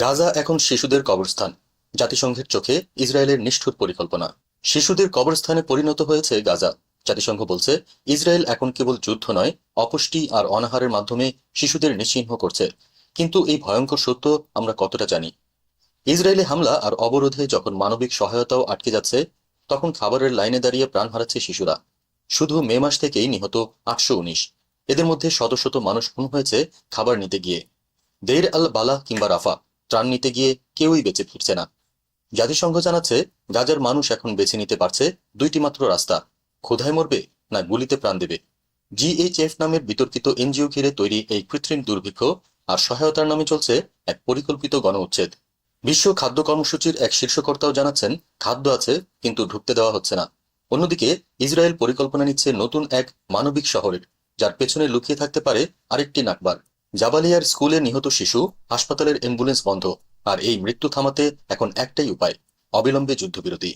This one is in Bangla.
গাজা এখন শিশুদের কবরস্থান। জাতিসংঘের চোখে ইসরায়েলের নিষ্ঠুর পরিকল্পনা। শিশুদের কবরস্থানে পরিণত হয়েছে গাজা। জাতিসংঘ বলছে, ইসরায়েল এখন কেবল যুদ্ধ নয়, অপুষ্টি আর অনাহারের মাধ্যমে শিশুদের নিশ্চিহ্ন করছে। কিন্তু এই ভয়ঙ্কর সত্য আমরা কতটা জানি? ইসরায়েলে হামলা আর অবরোধে যখন মানবিক সহায়তাও আটকে যাচ্ছে, তখন খাবারের লাইনে দাঁড়িয়ে প্রাণ হারাচ্ছে শিশুরা। শুধু মে মাস থেকেই নিহত আটশো উনিশ। এদের মধ্যে শত শত মানুষ খুন হয়েছে খাবার নিতে গিয়ে। দের আল বালা কিংবা রাফা। ত্রাণ নিতে গিয়ে কেউই বেঁচে ফিরছে না। জাতিসংঘ জানাচ্ছে, গাজার মানুষ এখন বেছে নিতে পারছে দুইটি মাত্র রাস্তা, ক্ষুধায় মরবে না গুলিতে প্রাণ দেবে। জিএইচএফ নামের বিতর্কিত এনজিও ঘিরে তৈরি এই কৃত্রিম দুর্ভিক্ষ আর সহায়তার নামে চলছে এক পরিকল্পিত গণ উচ্ছেদ বিশ্ব খাদ্য কর্মসূচির এক শীর্ষকর্তাও জানাচ্ছেন, খাদ্য আছে, কিন্তু ঢুকতে দেওয়া হচ্ছে না। অন্যদিকে, ইসরায়েল পরিকল্পনা নিচ্ছে নতুন এক মানবিক শহরের, যার পেছনে লুকিয়ে থাকতে পারে আরেকটি নাকবার। জাবালিয়ার স্কুলে নিহত শিশু হাসপাতালের অ্যাম্বুলেন্স বন্ধ, আর এই মৃত্যু থামাতে এখন একটাই উপায়, অবিলম্বে যুদ্ধবিরতি।